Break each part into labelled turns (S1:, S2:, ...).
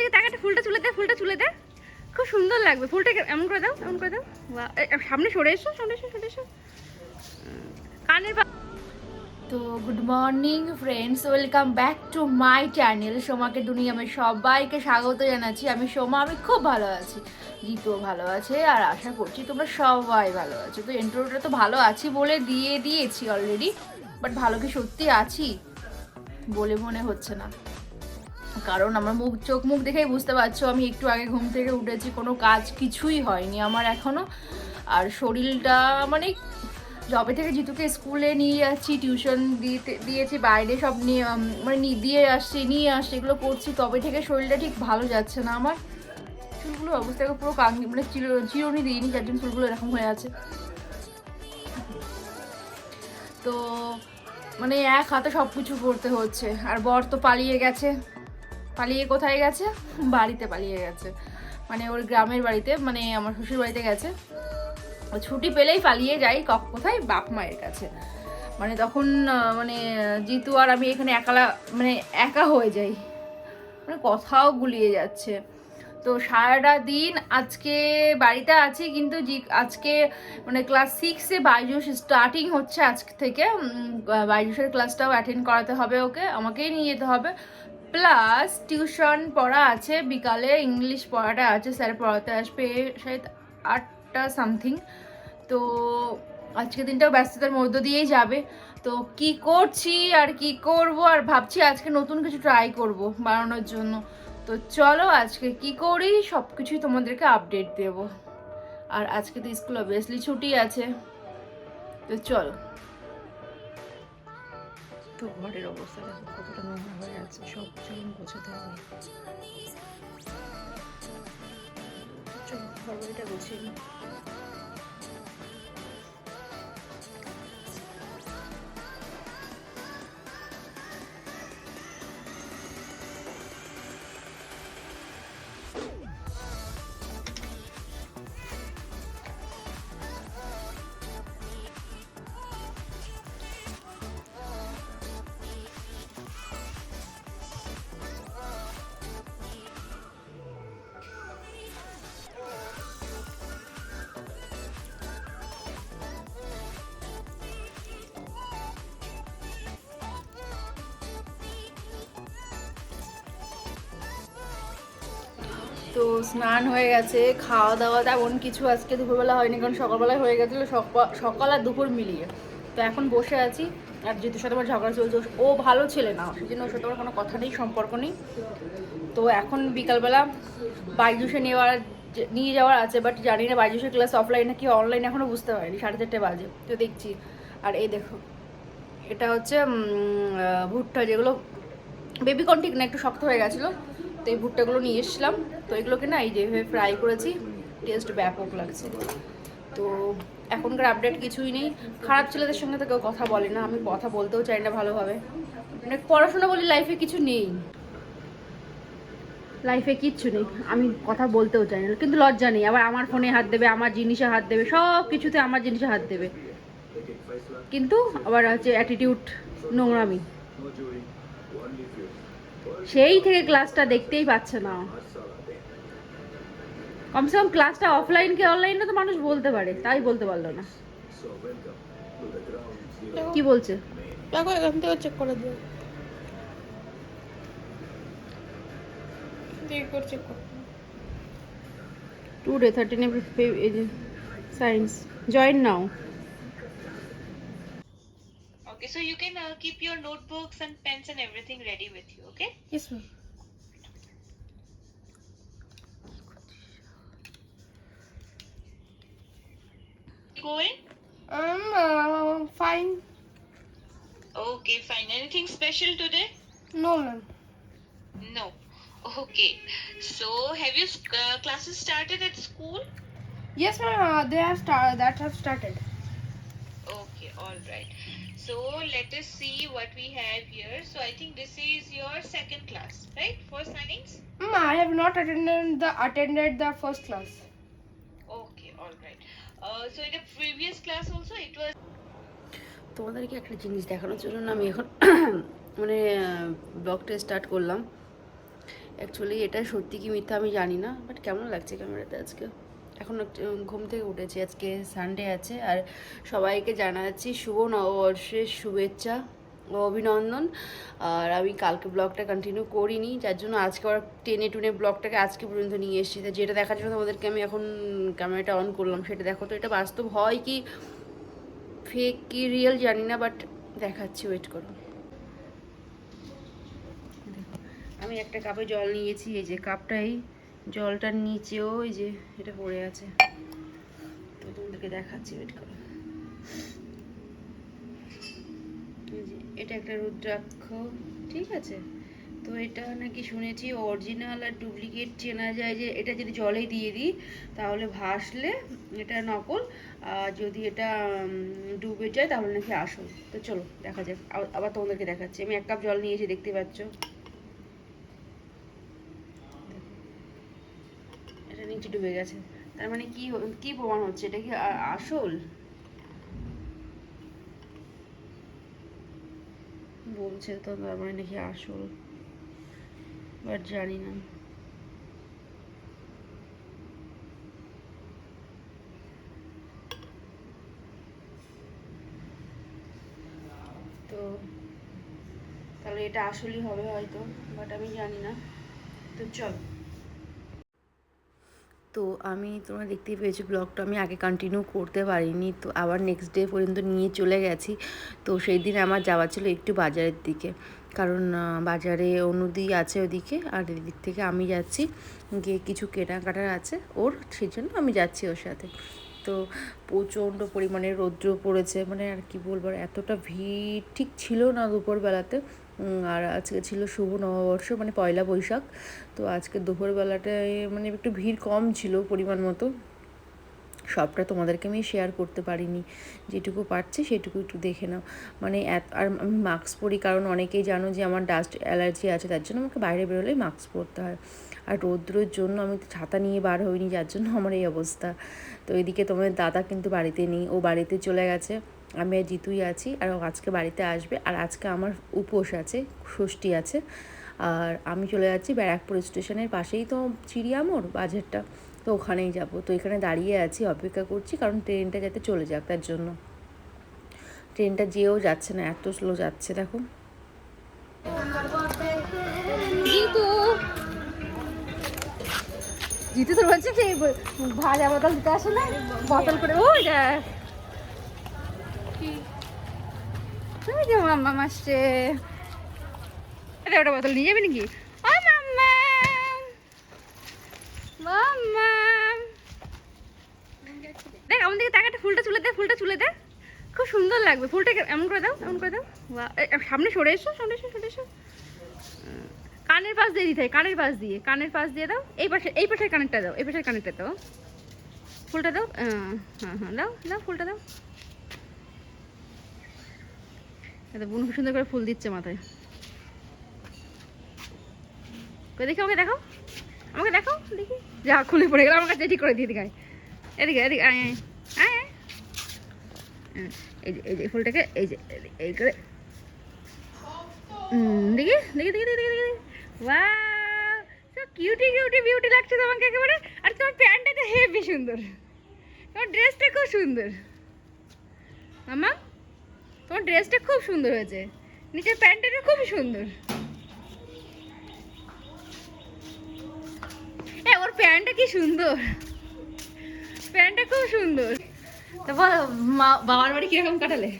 S1: দিকে তাকাতে ফুলটা তুলে দে, ফুলটা তুলে দে। খুব সুন্দর লাগবে। ফুলটা এমন করে দাও, এমন করে দাও। সামনে সরে এসো, সামনে এসো, সরে এসো। কানের তো good morning, friends, welcome back to my channel, সোমাকে দুনিয়া আমি সবাইকে স্বাগত জানাচ্ছি। আমি সোমা, আমি খুব ভালো আছি। জিতুও ভালো আছে, আর আশা করছি তোমরা সবাই ভালো আছো। তো ইন্ট্রোটা তো ভালো আছি বলে দিয়ে দিয়েছি অলরেডি বাট ভালো কি সত্যি আছি? বলে মনে হচ্ছে না। কারণ আমার মুখ, চোখ মুখ দেখেই বুঝতে পারছ, আমি একটু আগে ঘুম থেকে উঠেছি, কোনো কাজ কিছুই হয়নি আমার এখনও। আর শরীরটা মানে যবে থেকে জিতুকে স্কুলে নিয়ে যাচ্ছি টিউশন দিতে, দিয়েছি, বাইরে সব নিয়ে মানে দিয়ে আসছি, নিয়ে আসছি, এগুলো করছি, তবে থেকে শরীরটা ঠিক ভালো যাচ্ছে না আমার। চুলগুলো অবস্থা পুরো কাঙ্গি মানে চির- চিরুনি দিইনি, যার জন্য চুলগুলো এরকম হয়ে আছে। তো মানে এক হাতে সব কিছু করতে হচ্ছে, আর বর তো পালিয়ে গেছে। পালিয়ে কোথায় গেছে? বাড়িতে পালিয়ে গেছে। মানে ওর গ্রামের বাড়িতে মানে আমার শ্বশুর বাড়িতে গেছে। ছুটি পেলেই পালিয়ে যাই কোথায়? বাপ মায়ের কাছে। মানে তখন মানে জিতু আর আমি এখানে একালা মানে একা হয়ে যাই। মানে কথাও গুলিয়ে যাচ্ছে। তো সারাটা দিন আজকে বাড়িতে আছি, কিন্তু আজকে মানে ক্লাস সিক্সে বাইজুস স্টার্টিং হচ্ছে আজ থেকে। বাইজুসের ক্লাসটাও অ্যাটেন্ড করাতে হবে ওকে, আমাকেই নিয়ে যেতে হবে। প্লাস টিউশন পড়া আছে, বিকালে ইংলিশ পড়াটা আছে স্যার পড়াতে আসবে শায়দ আটটা সামথিং তো আজকে দিনটাও ব্যস্ততার মধ্য দিয়েই যাবে। তো কি করছি আর কি করব আর ভাবছি আজকে নতুন কিছু ট্রাই করব বানানোর জন্য। তো চলো আজকে কি করি সব কিছুই তোমাদেরকে আপডেট দেব। আর আজকে তো স্কুল অবভিয়াসলি ছুটি আছে। তো চলো। তো ঘরের অবস্থা দেখো কতটা নোংরা হয়ে আছে সব কিছু এখন গোছাতে হবে চলো ঘর বাড়িটা গুছিয়ে নিই। তো স্নান হয়ে গেছে খাওয়া দাওয়া তেমন কিছু আজকে দুপুরবেলা হয়নি, কারণ সকালবেলায় হয়ে গেছিল সকা- সকাল আর দুপুর মিলিয়ে। তো এখন বসে আছি, আর যেহেতু সাথে আমার ঝগড়া চলছে, ও ভালো ছেলে না সেই জন্য ওর সাথে আমার কোনো কথা নেই, সম্পর্ক নেই। তো এখন বিকালবেলা বাইজুসে নেওয়ার, নিয়ে যাওয়ার আছে বাট জানি না বাইজুসের ক্লাস অফলাইনে কি অনলাইন এখনও বুঝতে পারিনি, সাড়ে চারটে বাজে, তো দেখছি। আর এই দেখো, এটা হচ্ছে ভুট্টা, যেগুলো বেবিকর্ন ঠিক না, একটু শক্ত হয়ে গেছিল তো এই ভুট্টাগুলো নিয়ে এসেছিলাম। তো এগুলোকে না এই যেভাবে ফ্রাই করেছি টেস্ট ব্যাপক লাগছে। তো এখনকার আপডেট কিছুই নেই। খারাপ ছেলেদের সঙ্গে তো কেউ কথা বলে না, আমি কথা বলতেও চাই না ভালোভাবে। মানে পড়াশোনা বলি লাইফে কিছু নেই। লাইফে কিচ্ছু নেই, আমি কথা বলতেও চাই না। কিন্তু লজ্জা নেই, আবার আমার ফোনে হাত দেবে, আমার জিনিসে হাত দেবে, সব কিছুতে আমার জিনিসে হাত দেবে। কিন্তু আবার হচ্ছে অ্যাটিটিউড নোংরামি। সেই থেকে ক্লাসটা দেখতেই পাচ্ছে না। কমসে কম ক্লাসটা অফলাইন কে অনলাইনে তো মানুষ বলতে পারে তাই বলতে পারল না। কি বলছে?
S2: দেখো এখান থেকে চেক করে দিও। করে চেক করো।
S1: Today thirteen science join now
S3: so you can uh, keep your notebooks and pens and everything ready with you okay?
S2: Yes ma'am.
S3: Going?
S2: Um uh, fine.
S3: Okay fine. Anything special today?
S2: No ma'am.
S3: No. Okay. So have you uh, classes started at school?
S2: Yes ma'am uh, they have started that have started.
S3: Okay all right. So, let us see what we have here. So, I think this is your second class, right? For signings?
S2: I have not attended the attended the first class.
S3: Okay, all right. Uh, so, in the previous class also, it was
S1: তোমাদেরকে একটা জিনিস দেখানোর জন্য না আমি এখন মানে ব্লগটা স্টার্ট করলাম অ্যাকচুয়ালি এটা সত্যি কি মিথ্যা আমি জানি না বাট কেমন লাগছে ক্যামেরাতে আজকে এখন ঘুম থেকে উঠেছি। আজকে সানডে আছে। আর সবাইকে জানাচ্ছি শুভ নববর্ষের শুভেচ্ছা ও অভিনন্দন। আর আমি কালকে ব্লগটা কন্টিনিউ করিনি, যার জন্য আজকে আবার টেনে টুনে ব্লগটাকে আজকে পর্যন্ত নিয়ে এসেছি। যেটা দেখার জন্য তোমাদেরকে আমি এখন ক্যামেরাটা অন করলাম, সেটা দেখো তো, এটা বাস্তব হয় কি ফেক কি রিয়েল জানি না বাট দেখাচ্ছি ওয়েট করো। আমি একটা কাপে জল নিয়েছি, এই যে কাপটাই জলটার নিচেও এই যে এটা পড়ে আছে। তো তোমাদেরকে দেখাচ্ছি ওয়েট করো। এটা একটা রুদ্রাক্ষ, ঠিক আছে? তো এটা নাকি শুনেছি অরিজিনাল আর ডুপ্লিকেট চেনা যায় যে এটা যদি জলে দিয়ে দিই, তাহলে ভাসলে এটা নকল, আর যদি এটা ডুবে যায় তাহলে নাকি আসল। তো চলো, দেখা যাক। আবার- আবার তোমাদেরকে দেখাচ্ছি। আমি এক কাপ জল নিয়েছি দেখতে পাচ্ছ। নিচে ডুবে গেছে। তার মানে কি কি প্রমাণ হচ্ছে? এটা কি আসল? বলছে তো, তার মানে নাকি আসল? বাট জানি না। তো, তাহলে এটা আসলই হবে হয়তো বাট আমি জানি না। তো চল। তো আমি তোমরা দেখতেই পেয়েছ ব্লগটা আমি আগে কন্টিনিউ করতে পারিনি। তো আবার নেক্সট ডে পর্যন্ত নিয়ে চলে গেছি। তো সেই দিন আমার যাওয়া ছিল একটু বাজারের দিকে। কারণ বাজারে অনুদি আছে ওদিকে আর এদিক থেকে আমি যাচ্ছি। গিয়ে কিছু কেনাকাটার আছে ওর সেই জন্য আমি যাচ্ছি ওর সাথে। তো প্রচণ্ড পরিমাণে রৌদ্র পড়েছে। মানে আর কি বলব এতটা ভিড় ঠিক ছিল না দুপুরবেলাতে। আর আজকে ছিল শুভ নববর্ষ মানে পয়লা বৈশাখ। তো আজকে দুপুরবেলাটায় মানে একটু ভিড় কম ছিল পরিমাণ মতো। সবটা তোমাদেরকে আমি শেয়ার করতে পারিনি। যেটুকু পারছি সেটুকু একটু দেখে নাও। মানে এত, আর আমি মাস্ক পরি, কারণ অনেকেই জানো যে আমার ডাস্ট অ্যালার্জি আছে, তার জন্য আমাকে বাইরে বেরোলেই মাস্ক পরতে হয়। আর রৌদ্রের জন্য আমি তো ছাতা নিয়ে বার হইনি, যার জন্য আমার এই অবস্থা। তো এদিকে তোমাদের দাদা কিন্তু বাড়িতে নেই, ও বাড়িতে চলে গেছে। আমি আর জিতুই আছি আর ও আজকে বাড়িতে আসবে আর আজকে আমার উপোস আছে, ষষ্ঠী আছে। আর আমি চলে যাচ্ছি ব্যারাকপুর স্টেশনের পাশেই তো চিড়িয়ামোড় বাজারটা। তো ওখানেই যাব। তো এখানে দাঁড়িয়ে আছি, অপেক্ষা করছি কারণ ট্রেনটা যাতে চলে যাক তার জন্য। ট্রেনটা যেও যাচ্ছে না, এত স্লো যাচ্ছে দেখো। জিতু! তোর বলছে কি, ভাজা বোতল দিতে আসে না? বোতল করে ও এটা তুমি যে মাম্মা আসছে ওটা বোতল নিয়ে যাবে নাকি? ও মাম্মা! মাম্মা! দেখ আমাদের দিকে তাকাটা, ফুলটা তুলে দে, ফুলটা তুলে দে। খুব সুন্দর লাগবে। ফুলটা এমন করে দাও, এমন করে দাও। সামনে সরে এসো, সামনে এসো সরে এসো। কানের পাশ দিয়ে দিতে হয়, কানের পাশ দিয়ে। কানের পাশ দিয়ে দাও। এই পাশে, এই পাশের কানেরটা দাও, এই পাশের কানেরটা দাও। ফুলটা দাও হ্যাঁ হ্যাঁ দাও দাও, ফুলটা দাও। এত বোন খুব সুন্দর করে ফুল দিচ্ছে মাথায়। দেখি আমাকে দেখো আমাকে দেখো দেখি। যা খুলে পড়ে গেল। আমার কাছে ঠিক করে দিয়ে দিকে এদিকে এদিকে আয় আয় আয়। হ্যাঁ, এই যে এই যে ফুলটাকে এই যে এই- করে। দেখি দেখি দেখি দেখি দেখি wow so cutie cutie beauty লাগছে তোমাকে একেবারে। আর তোমার প্যান্টটা তো হেভি সুন্দর। তোমার ড্রেসটা খুব সুন্দর। মামা তোমার ড্রেসটা খুব সুন্দর হয়েছে। নিচের প্যান্টটা খুবই সুন্দর। এ ওর প্যান্টটা কি সুন্দর। প্যান্টটা খুব সুন্দর। তো বলো মা- বাবার বাড়ি কীরকম কাটালে?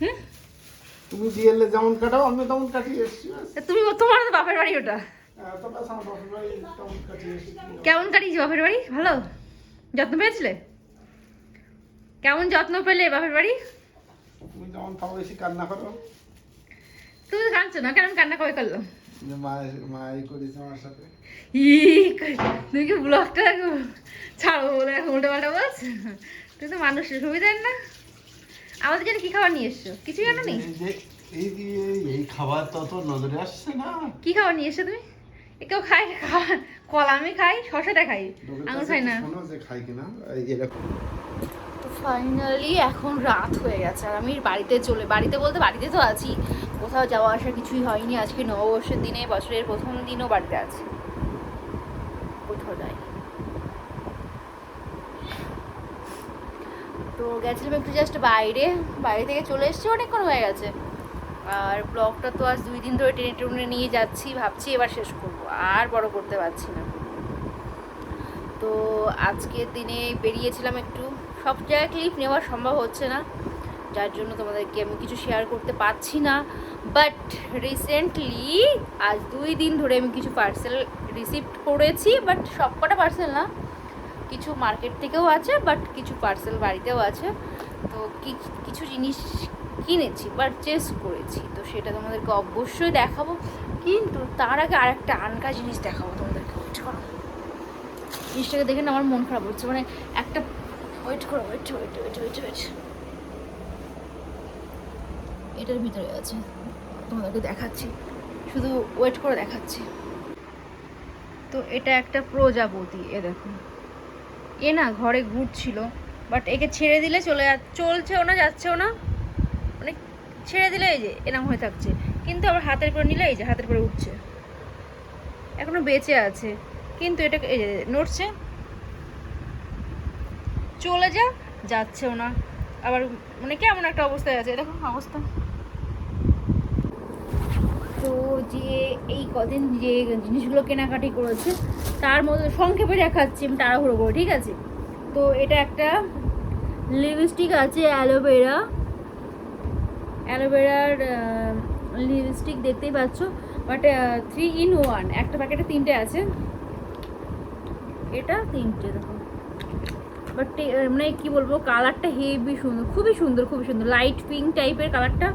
S1: হ্যাঁ?
S4: তুমি বিয়েলে যেমন কাটাও আমি তেমন কাটিয়ে এসেছি।
S1: তুমি তোমার তো বাপের বাড়ি ওটা।
S4: এসেছি।
S1: কেমন কাটিয়েছি বাপের বাড়ি? ভালো? যত্ন পেয়েছিলে? কেমন যত্ন পেলে বাপের বাড়ি?
S4: তুমি যেমন তাও বেশি কান্না করো।
S1: তুমি কাঁদছো না? কেন কান্না কবে করল তুমি কি ব্লগটা ছাড়বো বলে এখন উল্টো পাল্টা বলছো? তুমি তো মানুষ সুবিধার না। আমাদের জন্য কি খাবার নিয়ে এসছো? কিছু জানো নি?
S4: এই খাবার তো অত নজরে আসছে না।
S1: কি খাবার নিয়ে এসছো তুমি? কেউ খাবার কলা আমি খাই শশাটা খাই।
S4: কাছে
S1: খাই না।
S4: খাই কিনা? এরকম।
S1: তো ফাইনালি এখন রাত হয়ে গেছে আর আমি বাড়িতে চলে, বাড়িতে বলতে বাড়িতে তো আছি। কোথাও যাওয়া আসা কিছুই হয়নি। আজকে নববর্ষের দিনে, বছরের প্রথম দিনও বাড়িতে আছে। কোথাও যায়নি তো গেছিলাম একটু জাস্ট বাইরে বাইরে থেকে চলে এসেছি, অনেকক্ষণ হয়ে গেছে। আর ব্লগটা তো আজ দুই দিন ধরে টেনে টেনে নিয়ে যাচ্ছি, ভাবছি এবার শেষ করব, আর বড় করতে পারছি না। তো আজকের দিনে বেরিয়েছিলাম একটু সব জায়গায় ক্লিপ নেওয়া সম্ভব হচ্ছে না। যার জন্য তোমাদেরকে আমি কিছু শেয়ার করতে পারছি না। বাট রিসেন্টলি আজ দুই দিন ধরে আমি কিছু পার্সেল রিসিভ করেছি বাট সব কটা পার্সেল না। কিছু মার্কেট থেকেও আছে বাট কিছু পার্সেল বাড়িতেও আছে। তো কিছু জিনিস কিনেছি পারচেস করেছি। তো সেটা তোমাদেরকে অবশ্যই দেখাবো। কিন্তু তার আগে আর একটা আনকা জিনিস দেখাবো তোমাদেরকে জিনিসটাকে দেখে না আমার মন খারাপ হচ্ছে। মানে একটা ওয়েট করো wait wait wait wait wait এটার ভিতরে আছে। তোমাদেরকে দেখাচ্ছি। শুধু ওয়েট করে দেখাচ্ছি। তো এটা একটা প্রজাপতি, এ দেখো। এ না ঘরে ঘুরছিল বাট একে ছেড়ে দিলে চলে যা চলছেও না, যাচ্ছেও না। মানে ছেড়ে দিলে এই যে এরম হয়ে থাকছে। কিন্তু আবার হাতের করে নিলে এই যে হাতের করে উঠছে। এখনও বেঁচে আছে। কিন্তু এটা এই যে নড়ছে। চলে যা, যাচ্ছেও না। আবার মানে কেমন একটা অবস্থায় আছে, দেখো অবস্থা। তো যে এই কদিন যে জিনিসগুলো কেনাকাটি করেছে, তার মধ্যে সংক্ষেপে দেখাচ্ছি, আমি তাড়াহুড়ো করে, ঠিক আছে? তো এটা একটা লিপস্টিক আছে অ্যালোভেরা। অ্যালোভেরার লিপস্টিক দেখতেই পাচ্ছ, বাট থ্রি ইন ওয়ান একটা প্যাকেটে তিনটে আছে। এটা তিনটে, দেখো। বাট মানে কি বলব কালারটা হেভি সুন্দর, খুবই সুন্দর খুবই সুন্দর। লাইট পিঙ্ক টাইপের কালারটা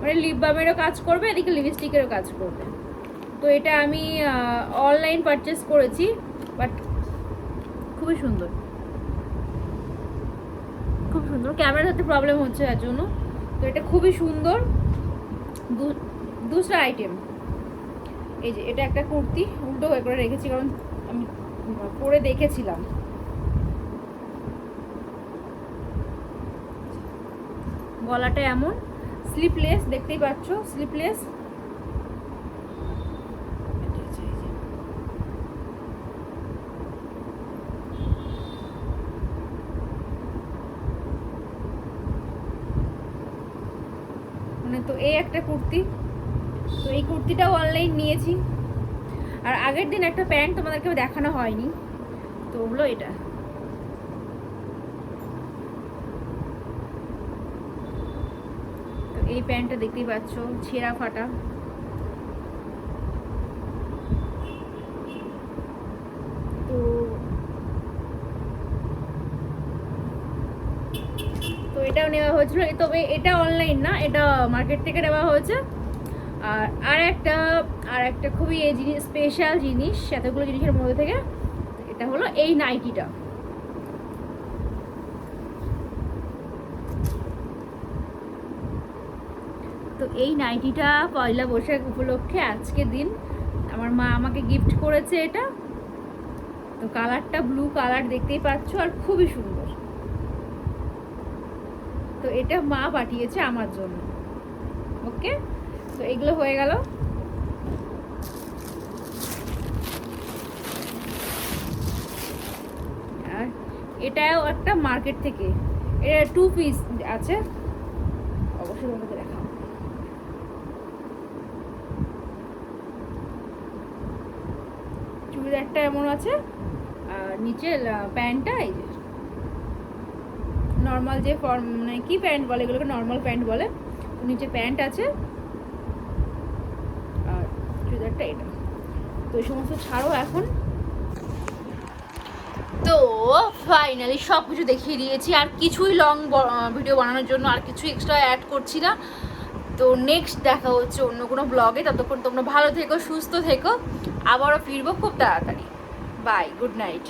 S1: মানে লিপ বামেরও কাজ করবে, এদিকে লিপস্টিকেরও কাজ করবে। তো এটা আমি অনলাইন পারচেস করেছি বাট খুবই সুন্দর। খুব সুন্দর। ক্যামেরার হাতে প্রবলেম হচ্ছে তার জন্য। তো এটা খুবই সুন্দর। দুসরা আইটেম এই যে, এটা একটা কুর্তি, উল্টো হয়ে করে রেখেছি, কারণ আমি পরে দেখেছিলাম। গলাটা এমন। স্লিপলেস দেখতেই পাচ্ছ স্লিপলেস মানে তো এই একটা কুর্তি। তো এই কুর্তিটাও অনলাইন নিয়েছি। আর আগের দিন একটা প্যান্ট তোমাদেরকে দেখানো হয়নি। তো ওগুলো এটা তো এই প্যান্টটা দেখতেই পাচ্ছ, ছেঁড়া ফাটা। তো এটাও নেওয়া হয়েছিল। তবে এটা অনলাইন না, এটা মার্কেট থেকে নেওয়া হয়েছে। আর আর একটা আর একটা খুবই এই জিনিস স্পেশাল জিনিস, এতগুলো জিনিসের মধ্যে থেকে, এটা হলো এই নাইটিটা তো এই নাইটিটা পয়লা বৈশাখ উপলক্ষে আজকে দিন। আমার মা আমাকে গিফট করেছে এটা। তো কালারটা ব্লু কালার দেখতেই পাচ্ছ আর খুবই সুন্দর। তো এটা মা পাঠিয়েছে আমার জন্য। ওকে তো এগুলো হয়ে গেল। এটাও একটা মার্কেট থেকে। এটা টু পিস আছে। অবশ্যই দেখাবো। চুড়িদারটা এমন আছে আর নিচে প্যান্টটা এই যে নর্মাল যে ফর্ম মানে কি প্যান্ট বলে, এগুলোকে নর্মাল প্যান্ট বলে নিচে প্যান্ট আছে, আর চুড়িদারটা এটা। তো এই সমস্ত ছাড়ও এখন। তো ফাইনালি সব কিছু দেখিয়ে দিয়েছি, আর কিছুই লং ভিডিও বানানোর জন্য আর কিছু এক্সট্রা অ্যাড করছি না। তো নেক্সট দেখা হচ্ছে অন্য কোনো ব্লগে ততক্ষণ তোমরা ভালো থেকো, সুস্থ থেকো। আবারও ফিরবো খুব তাড়াতাড়ি। Bye good night